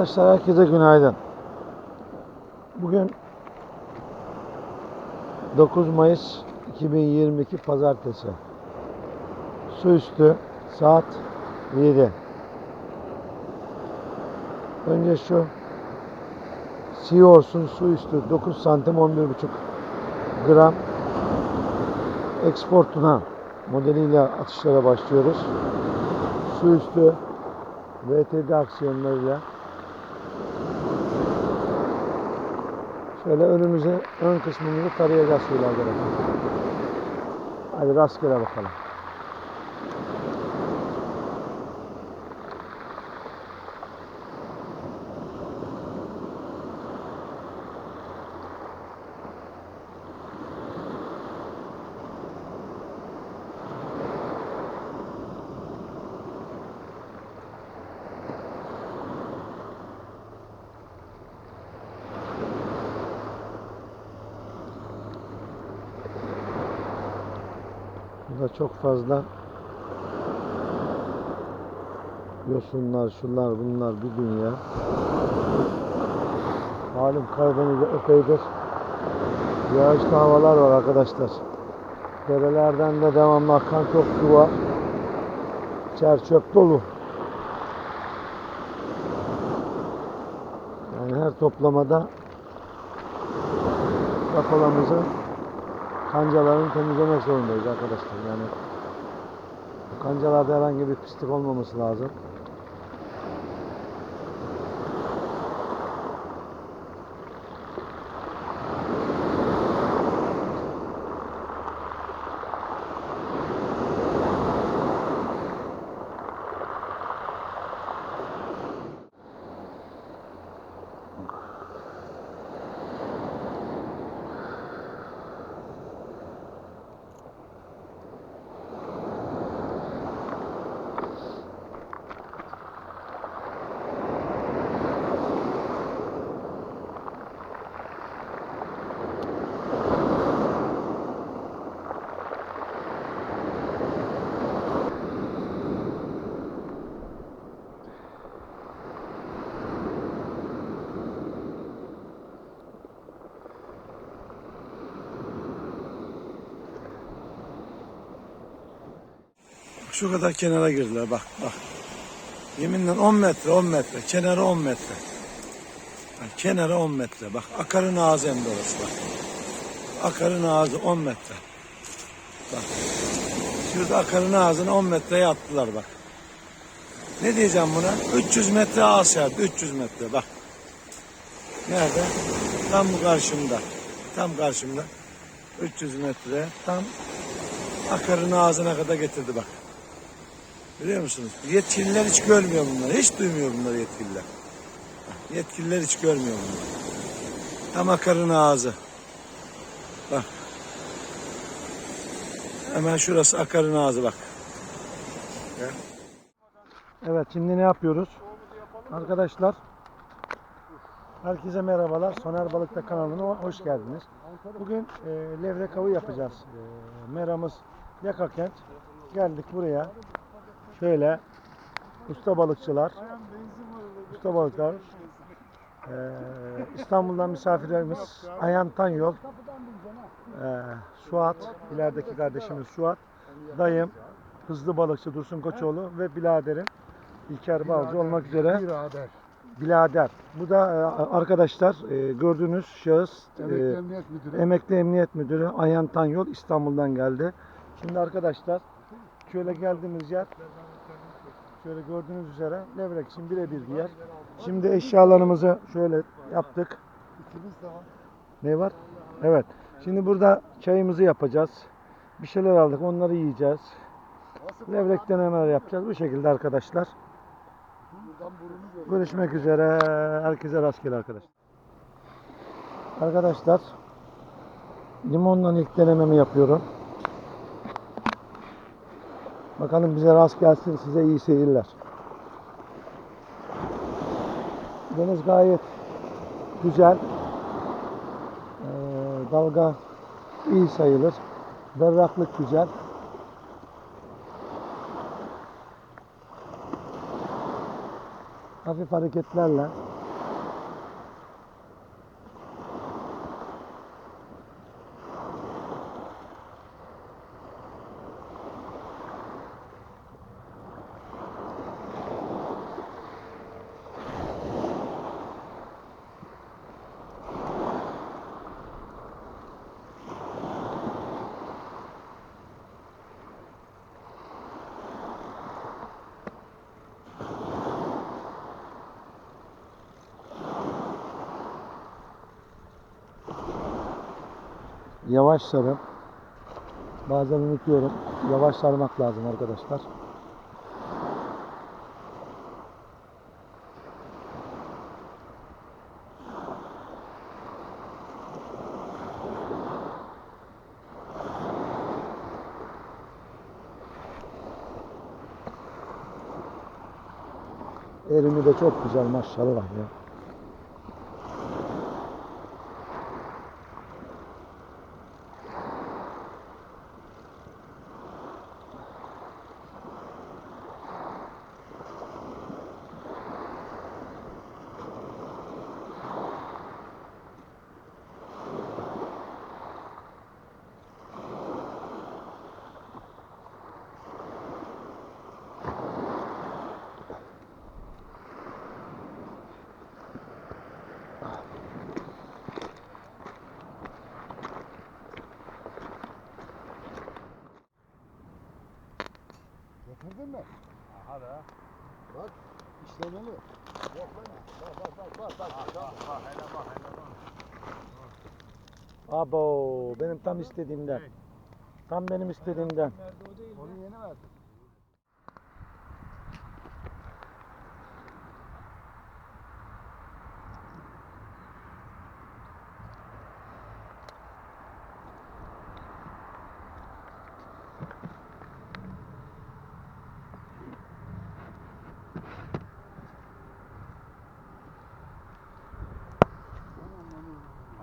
Arkadaşlar herkese günaydın. Bugün 9 Mayıs 2022 Pazartesi. Su üstü saat 7. Önce şu Seahorse'un su üstü 9 santim 11,5 gram eksportuna modeliyle atışlara başlıyoruz. Su üstü VTD aksiyonlarıyla şöyle önümüze ön kısmımızı tarayacağız şöyle arkadaşlar. Hadi rastgele bakalım. Burada çok fazla yosunlar, şunlar, bunlar bir dünya. Malum Karadeniz'de epeydir yağışlı havalar var arkadaşlar. Derelerden de devamlı akan çok su var. Çer çöp dolu. Yani her toplamada kafalarımızı kancalarını temizlemek zorundayız arkadaşlar. Yani kancalarda herhangi bir pislik olmaması lazım. Şu kadar kenara girdiler bak bak. Yeminle 10 metre 10 metre. Kenarı 10 metre. Bak, kenarı 10 metre. Bak akarın ağzı hem de orası bak. Akarın ağzı 10 metre. Bak. Şurada akarın ağzını 10 metreye attılar bak. Ne diyeceğim buna? 300 metre ağız yaptı. 300 metre bak. Nerede? Tam bu karşımda. Tam karşımda. 300 metre. Tam akarın ağzına kadar getirdi bak. Biliyor musunuz? Yetkililer hiç görmüyor bunları. Hiç duymuyor bunları yetkililer. Yetkililer hiç görmüyor bunları. Tam akarın ağzı. Bak. Hemen şurası akarın ağzı bak. Evet şimdi ne yapıyoruz? Arkadaşlar Herkese merhabalar. Soner Balıkta kanalına hoş geldiniz. Bugün e, levrek avı yapacağız. E, meramız Yakakent. Geldik buraya. Şöyle usta balıkçılar, usta balıklar, e, İstanbul'dan misafirlerimiz Ayhan Tanyol, e, Suat, ilerideki kardeşimiz Suat, dayım, hızlı balıkçı Dursun Koçoğlu ve biraderim İlker Balcı olmak üzere. Bilader. Bu da e, arkadaşlar e, gördüğünüz şahıs e, Emekli Emniyet Müdürü. Emekli Emniyet Müdürü Ayhan Tanyol İstanbul'dan geldi. Şimdi arkadaşlar şöyle geldiğimiz yer şöyle gördüğünüz üzere levrek için birebir bir yer. Şimdi eşyalarımızı şöyle yaptık. İkimiz de var. Ne var? Evet. Şimdi burada çayımızı yapacağız. Bir şeyler aldık onları yiyeceğiz. Levrek denemeler yapacağız. Bu şekilde arkadaşlar. Görüşmek üzere. Herkese rastgele arkadaşlar. Arkadaşlar limonla ilk denememi yapıyorum. Bakalım bize rast gelsin. Size iyi seyirler. Deniz gayet güzel. Ee, dalga iyi sayılır. Berraklık güzel. hafif hareketlerle yavaş sarıp bazen unutuyorum. Yavaş sarmak lazım arkadaşlar. Elimi de çok güzel maşallah ya. Getirdin mi? Aha da. Bak işlemeli. Yok lan. Bak bak bak bak. bak. bak. bak. Hele bak hele bak. Abo benim tam istediğimden. Tam benim istediğimden. Onu yeni verdim.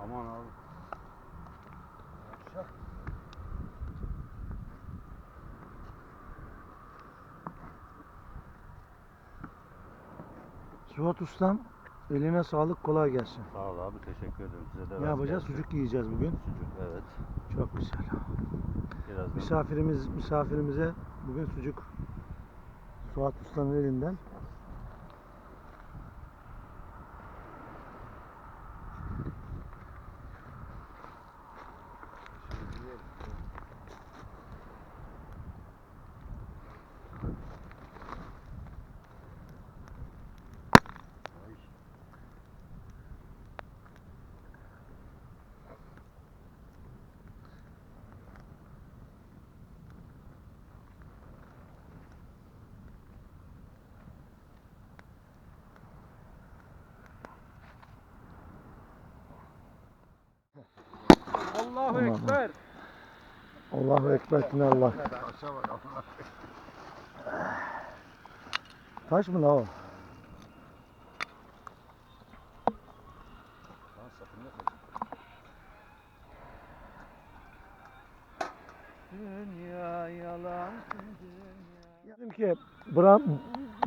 Aman abi. Suat Ustam eline sağlık kolay gelsin. Sağ ol abi teşekkür ederim size de. Ne yapacağız? Sucuk yiyeceğiz bugün. Sucuk evet. Çok güzel. Birazdan. Misafirimiz misafirimize bugün sucuk Suat Usta'nın elinden. Allahu. Ekber. Allahu Ekber Allah. Taş mı la o? Dünya yalan. Dedim ki Bram,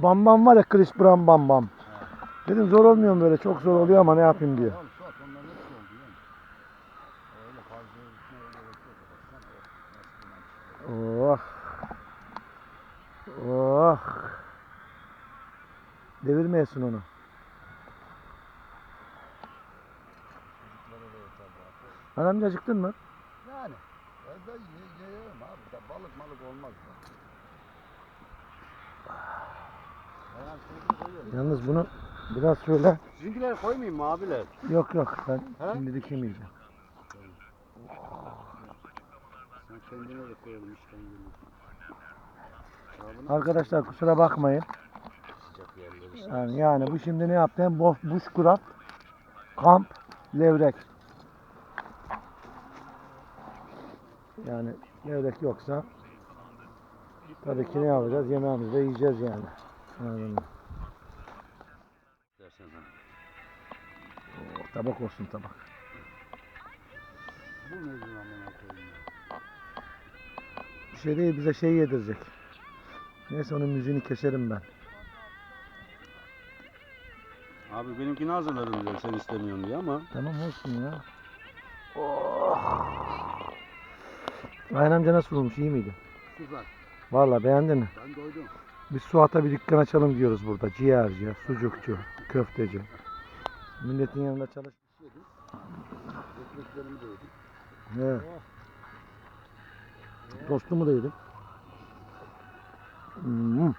Bam Bam var ya Chris Bram Bam Bam. Dedim zor olmuyor mu böyle çok zor oluyor ama ne yapayım diyor. Oğlum Suat onların hepsi oldu yani. Öyle fazla gitmeye gerek yok. Baksana o. Nasıl Oh. inanç. Oh. Devirmeyesin onu. Çocuklara da yeter bu. Anam acıktın mı? Yani. Ben de ye, yerim abi. Da balık malık olmaz. Da. Yalnız bunu biraz şöyle. Sizinkileri koymayayım mı abiler? Yok yok ben He? şimdilik yemeyeceğim. Sen kendine de koyalım. Sabunu Arkadaşlar kusura bakmayın. Yani, yani bu şimdi ne yaptı? Hem boş bushcraft, kamp, levrek. Yani levrek yoksa tabii ki ne yapacağız? Yemeğimizi de yiyeceğiz yani. Anladın mı? Oh, tabak olsun tabak. Bu ne ya? Bir şey değil bize şey yedirecek. Neyse onun müziğini keserim ben. Abi benimkini hazırladım diyor sen istemiyorsun diye ama. Tamam olsun ya. Ayhan amca nasıl olmuş? iyi miydi? Süper. Vallahi beğendin mi? Ben doydum. Biz Suat'a bir dükkan açalım diyoruz burada. Ciğerci, sucukçu, köfteci. Milletin yanında çalış. Ekmeklerimi de yedim. Evet. Tostumu da yedim. Hmm.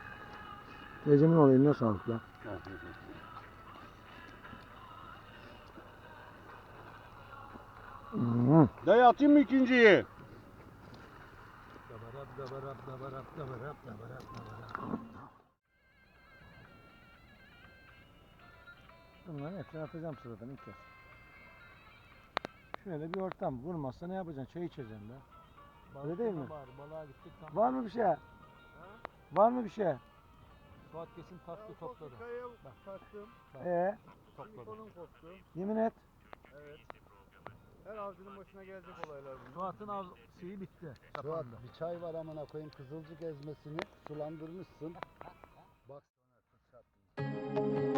Teyzemin eline sağlık lan. Hmm. Dayı atayım mı ikinciyi? Bunların hepsini atacağım sıradan ilk kez. Şöyle bir ortam. Vurmazsa ne yapacaksın? Çay içeceksin be. Öyle değil mi? Var, balığa gittik tam. Var mı bir şey? Var mı bir şey? Suat kesin taktı topladı. Bak taktım. Ee, Topladı. Yemin et. Evet. Her avcının başına gelecek olaylar bunlar. Suat'ın av şeyi bitti. Suat Kapandı. bir çay var amına koyayım kızılcık ezmesini sulandırmışsın. Bak sonra.